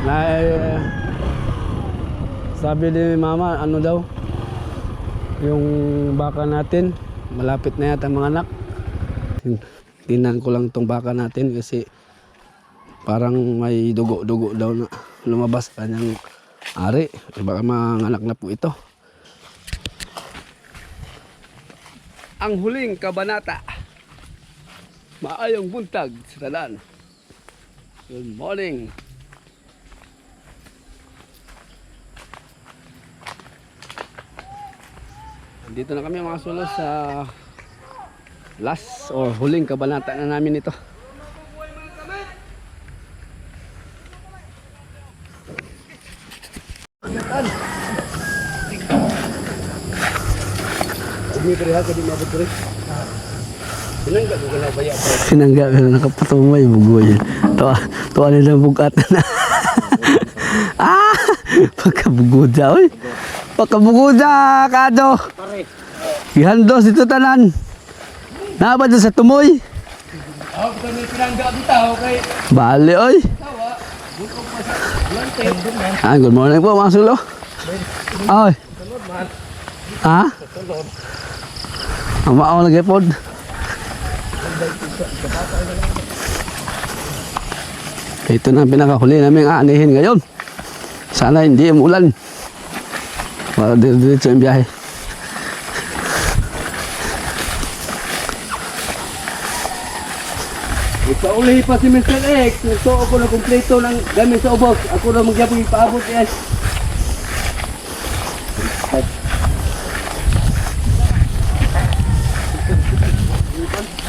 Na, eh, sabi ni mama, ano daw, yung baka natin, malapit na yata mga anak. Tinan ko lang tong baka natin kasi parang may dugo-dugo daw na lumabas kanyang ari. Eh, Baka mga anak na po ito. Ang huling kabanata. Maayong buntag sa tanan. Good morning. Dito na kami mga sulo sa last or huling kabanata na namin ito. Sinangga ka na nakapatumay bugoy. Tuwa, tuwa nila bugat na. ah! Pagkabuguda, oy. Pagkabuguda, kado. Ihandos ito tanan. Naba dyan sa tumoy. Bali, oy. Ah, good morning po, mga sulo. Oy. Ha? Ang maaw lagi po. Ito na ang pinakahuli namin aanihin ngayon. Sana hindi umulan. Para diretso yung biyahe. Ipauli pa si Mr. X. Gusto ako na kumpleto ng gamit sa ubos. Ako na magyapong ipaabot yan.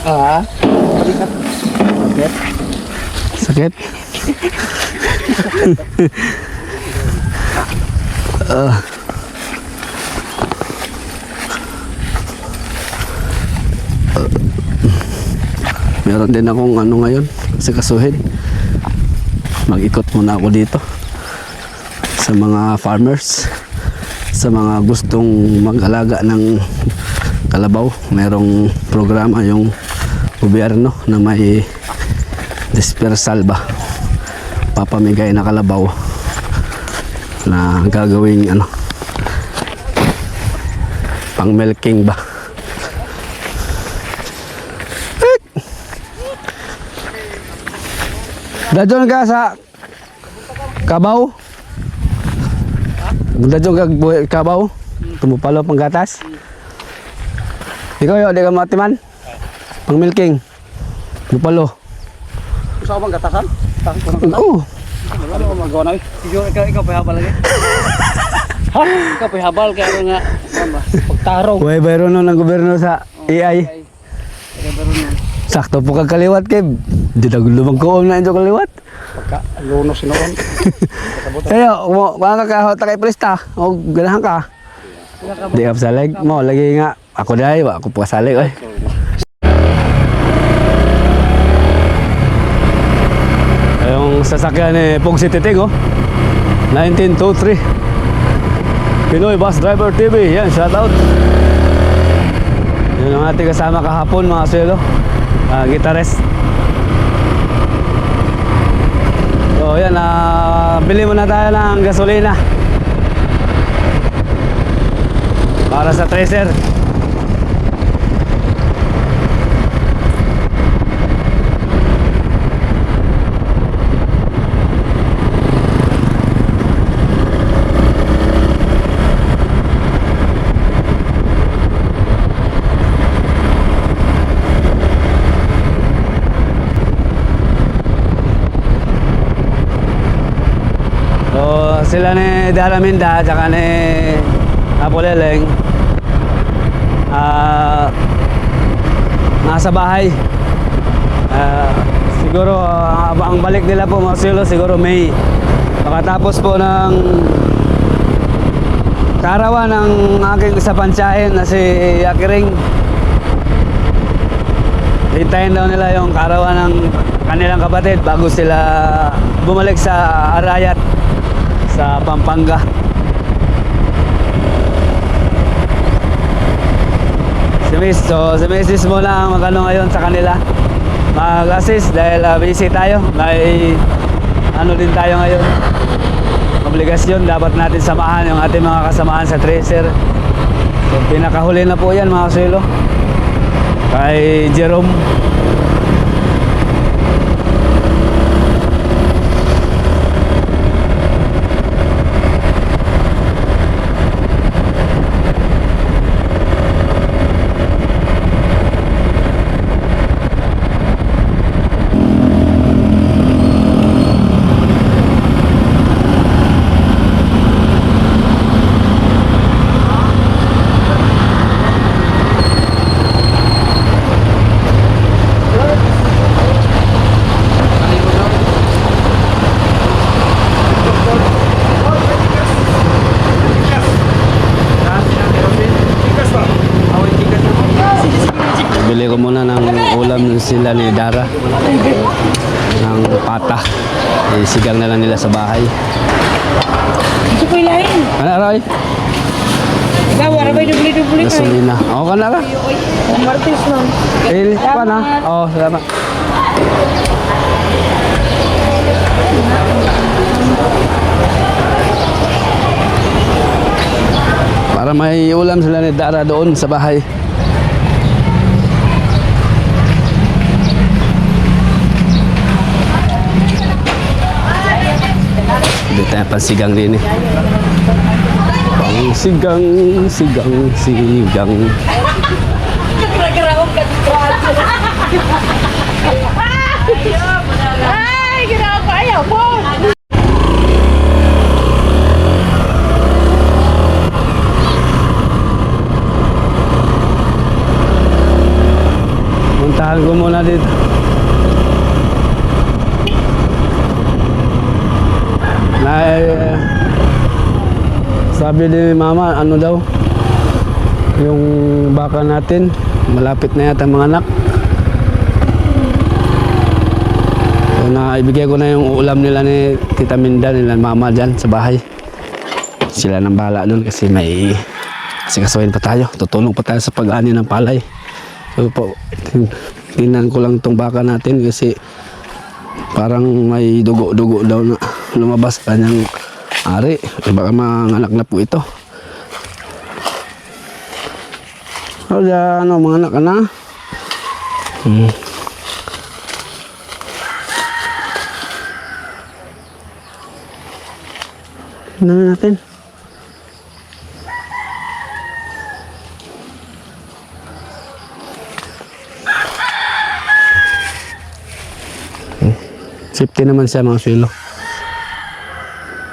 Ah? Sakit? Sakit? Ah. Meron din akong ano ngayon sa kasuhin. Mag-ikot muna ako dito sa mga farmers sa mga gustong mag-alaga ng kalabaw. Merong programa yung gobyerno na may dispersal ba papamigay na kalabaw na gagawing ano pang milking ba Dadyon ka sa Kabaw? Dadyon ka Kabaw? Tumupalo pang gatas? Ikaw yun, di ka matiman? Pang milking? Tumupalo? Gusto ko bang gatasan? Ko Oo. Ano mo magawa na eh? Ikaw, ikaw, ikaw pahabal lagi. ha? Ikaw pahabal kaya ano nga ano? Pagtarong. Uy, bayro nun ng gobyerno sa AI. Kaya. Sakto po kagkaliwat kay Di na lumang ko na ito kaliwat. Pagka luno sinoon. Kaya, mo, kung ka kahot kay presta, o ganahan ka. Di ka pasalig mo, lagi nga. Ako dahil, ako pa salig. Oy. Yung sasakyan ni Pog City Ting, oh. 1923. Pinoy Bus Driver TV. Yan, shout out. Yun ang ating kasama kahapon, mga selo. Uh, guitarist. So, yan. ah, bili muna tayo ng gasolina. Para sa tracer. So, sila ni Daraminda at saka ni Apoleleng ah nasa bahay. Ah, siguro ah, ang balik nila po mga silo siguro May. Pagkatapos po ng karawan ng aking isa pantsahin na si Yakiring. Hintayin daw nila yung karawan ng kanilang kapatid bago sila bumalik sa Arayat sa Pampanga. Si Miss, so si Mrs. mo lang magano ngayon sa kanila. Mag-assist dahil ah, busy tayo. May ano din tayo ngayon. Obligasyon, dapat natin samahan yung ating mga kasamahan sa tracer. So, pinakahuli na po yan mga kasuelo. Kay Jerome. Bili ko muna ng ulam sila ni Dara. Ng pata. Eh, sigang na lang nila sa bahay. Gusto ko ilahin. Ano, Roy? Ikaw, wala ba dubli-dubli ka? Gasolina. Oo ka na ka? Martis nun. Eh, pa na? Oo, salamat. Para may ulam sila ni Dara doon sa bahay. Hindi tayo pansigang din eh. Pangsigang, sigang, sigang. Ay, ginawa ko. Ayaw po. Puntahan ko muna dito. Na, eh, sabi ni mama, ano daw, yung baka natin, malapit na yata mga anak. So, na ibigay ko na yung ulam nila ni Tita Minda, nila mama dyan sa bahay. Sila nang bahala doon kasi may kasi kasuhin pa tayo. Tutulong pa tayo sa pag-ani ng palay. So po, tingnan ko lang tong baka natin kasi parang may dugo-dugo daw na lumabas kanyang ari. Eh, baka mga anak na po ito. O ano, mga anak ka na. Hmm. Tingnan natin. Safety naman siya mga swelo.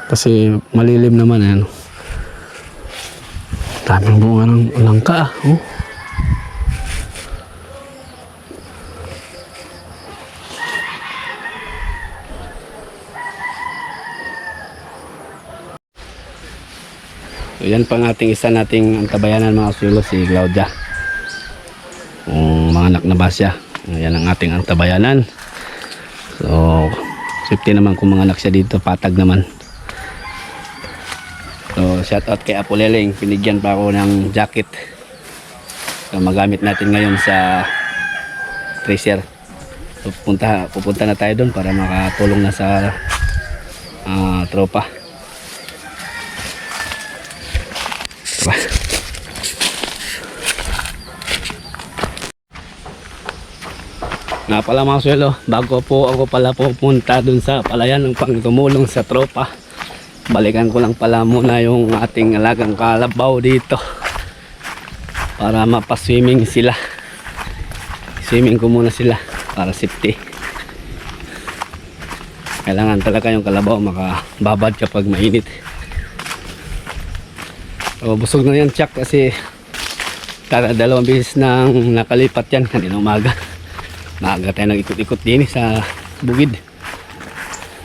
Kasi malilim naman eh, ano. Daming bunga ng langka ah. Oh. Yan pang ating isa nating antabayanan mga swelo si Claudia. Kung mga anak na ba siya. Yan ang ating antabayanan. So, safety naman kung mga anak siya dito, patag naman. Shout out kay Apo. Pinigyan pa ako ng jacket. So, magamit natin ngayon sa tracer. Pupunta, pupunta na tayo doon para makatulong na sa ah, tropa. Diba? Nga pala mga swelo, bago po ako pala pupunta dun sa palayan ng pang tumulong sa tropa. Balikan ko lang pala muna yung ating alagang kalabaw dito. Para mapaswimming sila. Swimming ko muna sila para safety. Kailangan talaga yung kalabaw makababad kapag mainit. So, busog na yan Chuck kasi kada dalawang beses nang nakalipat yan kanina umaga. Maaga tayo nag-ikot-ikot din eh sa bukid.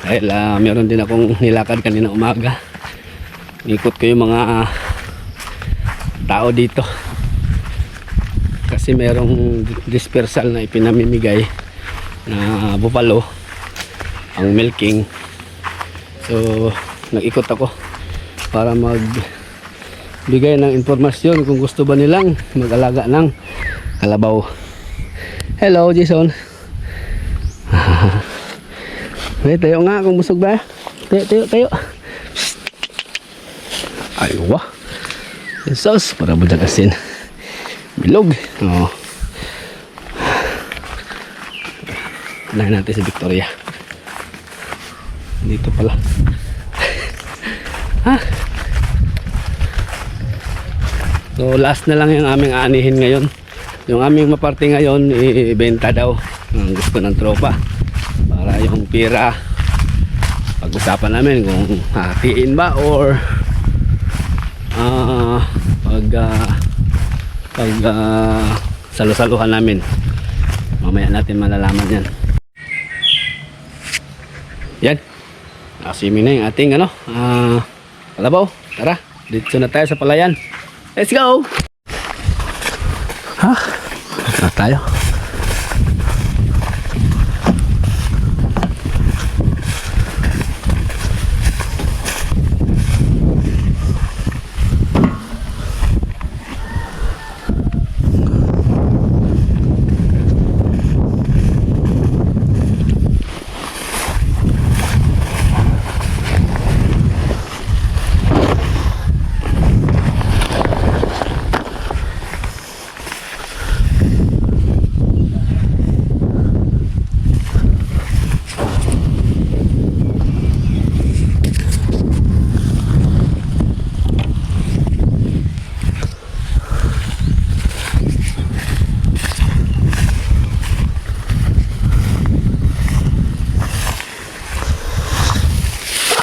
Dahil ah, meron din akong nilakad kanina umaga. Ikot ko yung mga ah, tao dito. Kasi merong dispersal na ipinamimigay na buffalo ang milking. So, nag-ikot ako para mag bigay ng informasyon kung gusto ba nilang mag-alaga ng kalabaw. Hello, Jason. Okay, tayo nga kung busog ba. Tayo, tayo, tayo. Ay, wah. Jesus, para dyan asin. Bilog. Oo. Unahin natin si Victoria. Dito pala. ha? So last na lang yung aming aanihin ngayon. Yung aming maparte ngayon, ibenta daw. Ang gusto ng tropa. Yung pira, pag-usapan namin kung hatiin ba or ah pag ah, pag ah, salusaluhan namin. Mamaya natin malalaman yan. Yan. Nakasimin na yung ating ano, ah, kalabaw. Tara, dito na tayo sa palayan. Let's go! Ha? Na tayo.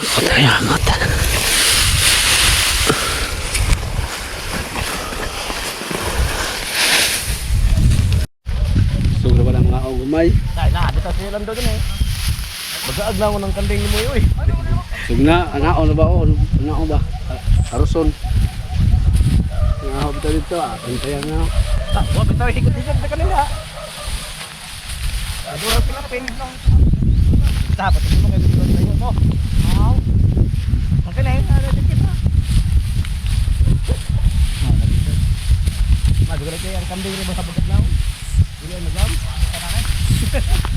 Ako tayo angot. Sobra ba ng mga ugumay? Ay, na, sa ilan doon eh. Na ako ng kanding mo yun eh. Sugna, anao na ba o? Anao ba? Aruson. Anao ba tayo dito? Ah, pantayan na. Ah, wag bitaw higit-higit na kanila. Adura sila pin lang. Dapat mo kayo dito sa iyo to. Aw. Okay na yun, ano dikit na. Madugal kayo ang kanding ni sa bagat lang. Dili ang nagam. Daniel,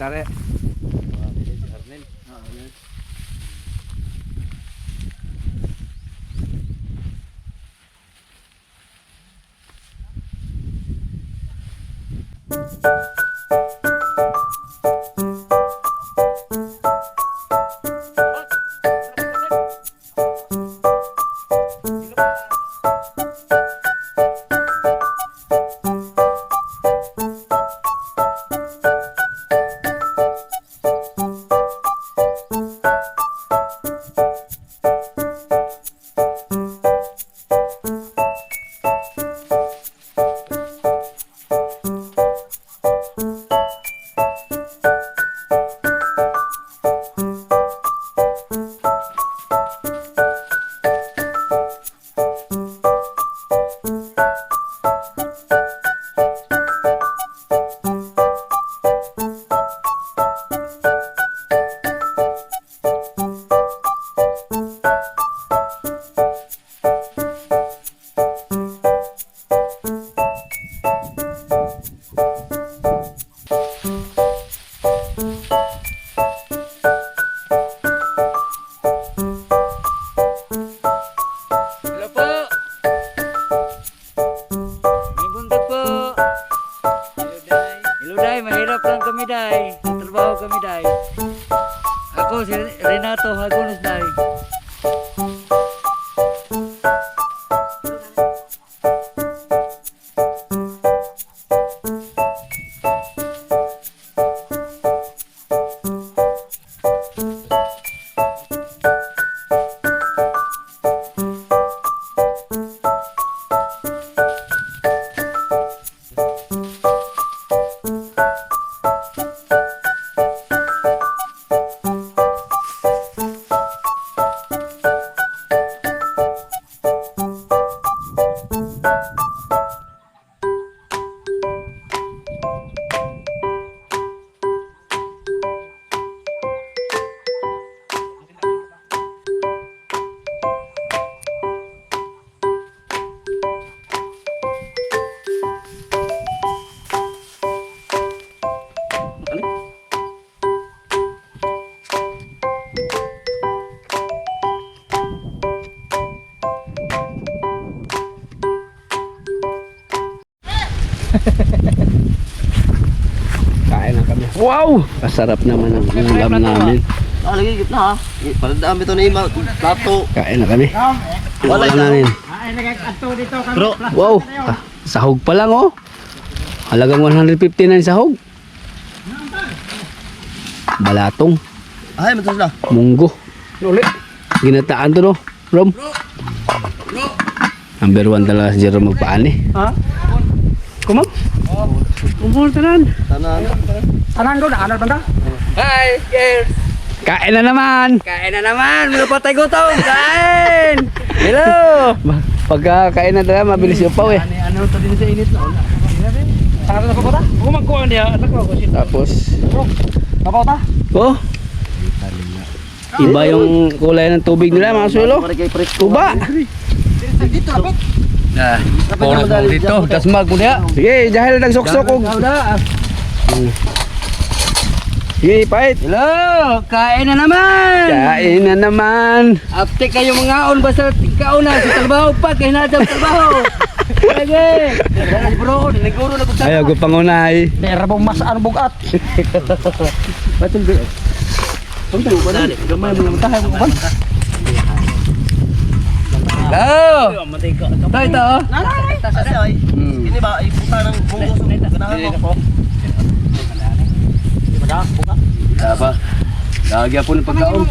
তারে Wow! Kasarap naman ang ulam namin. Ah, lagi gitna ha. Eh, Para dami to na ima. Plato. Kain na kami. Wala Ulam namin. Bro, Wow! Ah, sahog pa lang oh. Halagang 150 na yung sahog. Balatong. ay, matas na. Munggo. Ginataan to no, Rom. Number one talaga si Jerome magpaani. Ha? Kumang? Kumang tanan. Tanan. Tanan ko na anal banda. Hi, cheers! Kain na naman! Kain na naman! Mga patay gutom! Kain! Hello! Pagka kain na talaga, mabilis yung paw eh. Ano to din sa init na? Tanan na ba? Kumang ko niya. Tapos, Kapaw ta? oh. Iba yung kulay ng tubig nila mga sulo. Tuba. Nah, poros mo dito. Dasmag mo niya. Sige, dahil nagsuksok og. Sige, pait. Hello! Kain na naman! Kain na naman. Apte kayo mga on basta kauna sa trabaho pa kay na sa trabaho. Ay bro, naguro na ko sa. Ayaw ko pangunay. Dera bong mas ano bugat. Batul bi. Tuntu ko na. Gamay mo yung tahay mo ba? Hello. Ito ito. oh. Kasi ay. Ini ba ay puta ng munggo sa ganahan mo. Apa? Lagi po ng pagkaon.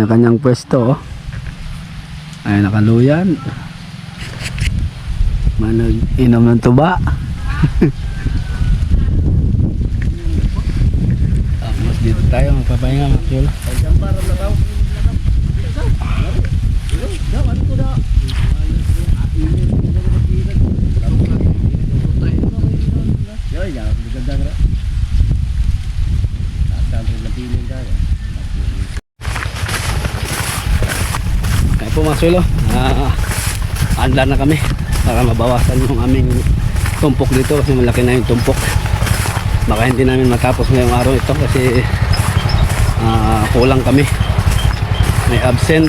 Kanya-kanyang pwesto oh. Ay nakaluyan. Manag inom ng tuba. Tapos dito tayo magpapahinga mga po mga sulo, ah, andar na kami para mabawasan yung aming tumpok dito kasi malaki na yung tumpok. Baka hindi namin matapos ngayong araw ito kasi ah, kulang kami. May absent.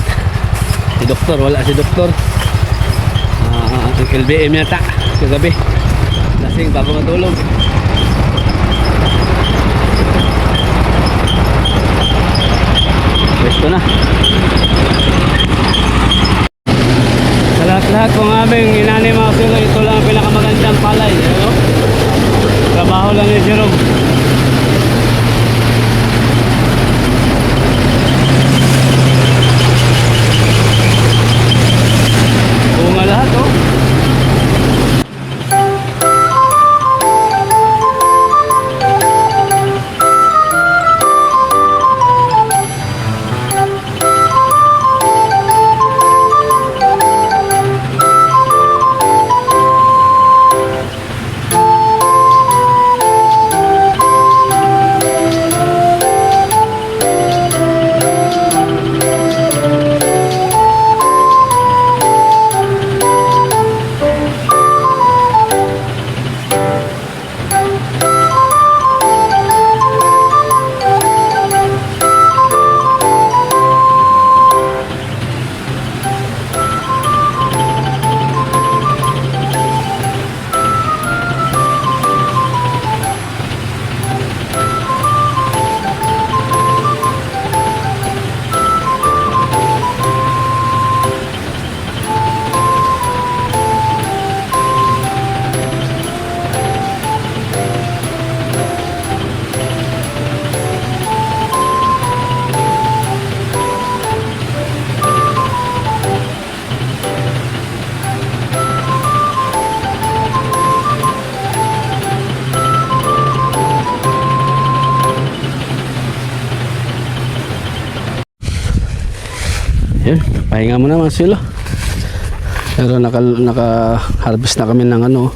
Si doktor, wala si doktor. Ah, ang LBM yata kagabi. Lasing bago matulog. Pwesto na. Lahat-lahat kung aming inani mga silo, ito lang ang pinakamagandang palay. Ano? Trabaho lang ni Jerome. Pahinga muna mga silo. Pero naka, naka-harvest na kami ng ano,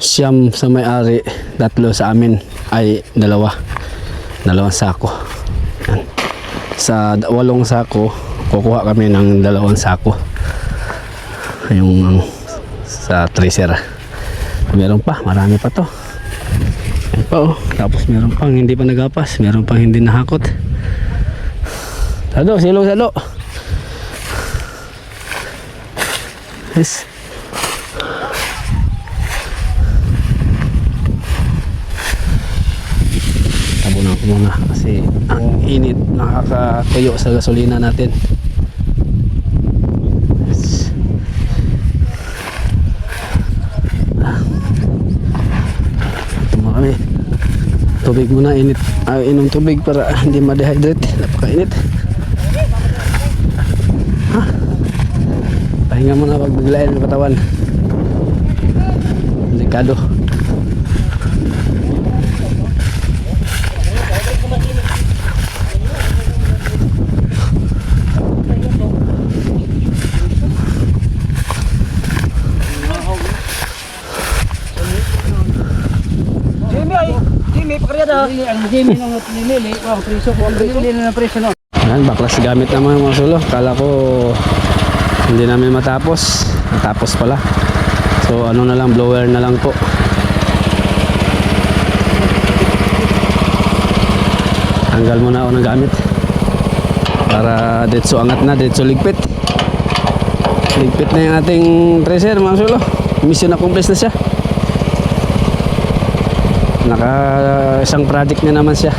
siyam sa may-ari, tatlo sa amin ay dalawa. Dalawang sako. Sa walong sako, kukuha kami ng dalawang sako. Yung sa tracer. Meron pa, marami pa to. Yan pa oh. Tapos meron pang hindi pa nagapas, meron pang hindi nahakot. Salo, silo, salo. Yes. Tabunan ko muna kasi ang init nakakatuyo sa gasolina natin. Yes. Tubig muna, init. Ah, inom tubig para hindi ma-dehydrate. Napakainit. Pahinga muna pag biglayan ng katawan. Delikado. Ang. Ang baklas gamit naman mga sulo. Kala ko hindi namin matapos. Natapos pala. So ano na lang, blower na lang po. Tanggal muna ako ng gamit. Para detso angat na, detso ligpit. Ligpit na yung ating tracer mga sulo. Mission accomplished na siya. Naka isang project na naman siya.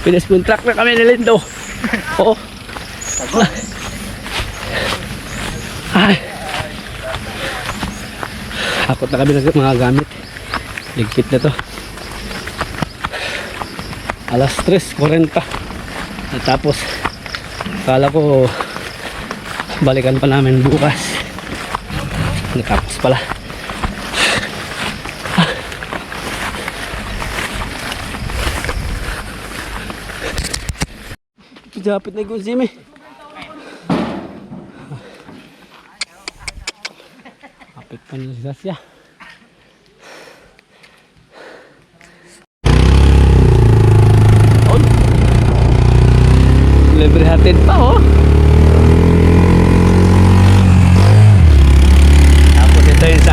Pinas track na kami ni Lindo. Oo. Ay. Akot na kami ng mga gamit. Ligpit na to. Alas 3.40. Natapos. Kala ko balikan pa namin bukas. Natapos pala. Japit na yung Jimmy. Kapit pa nila. Libre hatid pa oh. Tapos ito yung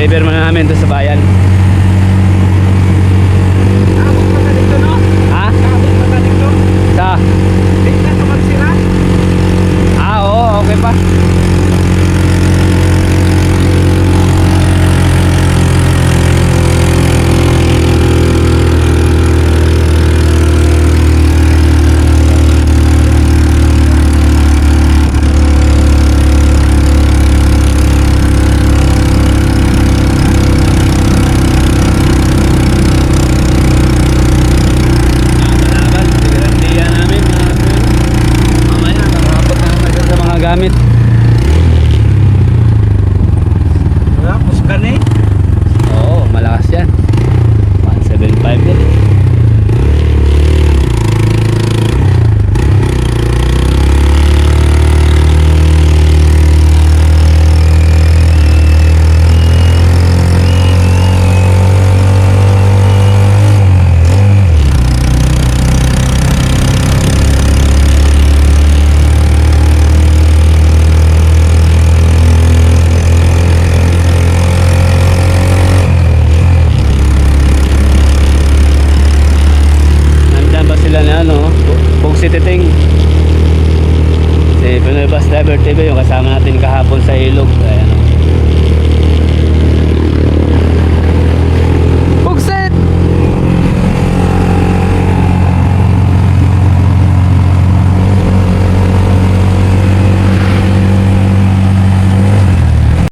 Deliver mo na namin sa bayan.